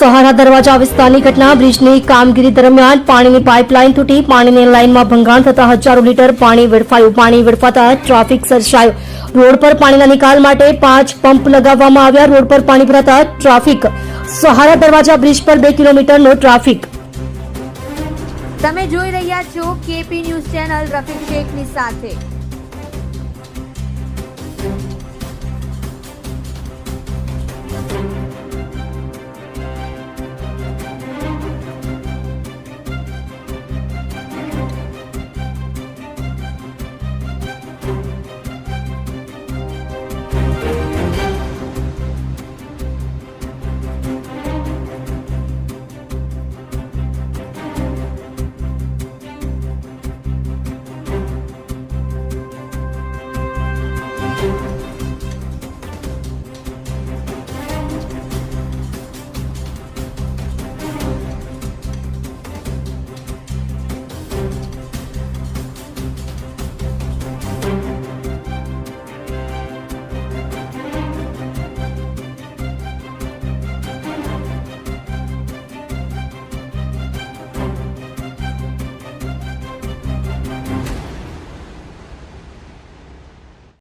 સહારા દરવાજા વિસ્તારની ઘટના બ્રિજની કામગીરી દરમિયાન પાણીની પાઇપલાઇન તૂટી પાણીની લાઇનમાં ભંગાણ થતા હજારો લીટર પાણી વેડફાયું. પાણી વેડફાતા ટ્રાફિક સર્જાયો. રોડ પર પાણીના નિકાલ માટે પાંચ પંપ લગાવવામાં આવ્યા. રોડ પર પાણી ભરાતા ટ્રાફિક. સહારા દરવાજા બ્રિજ પર બે કિલોમીટરનો ટ્રાફિક. તમે જોઈ રહ્યા છો કેપી ન્યૂઝ ચેનલ રફીક શેખની સાથે.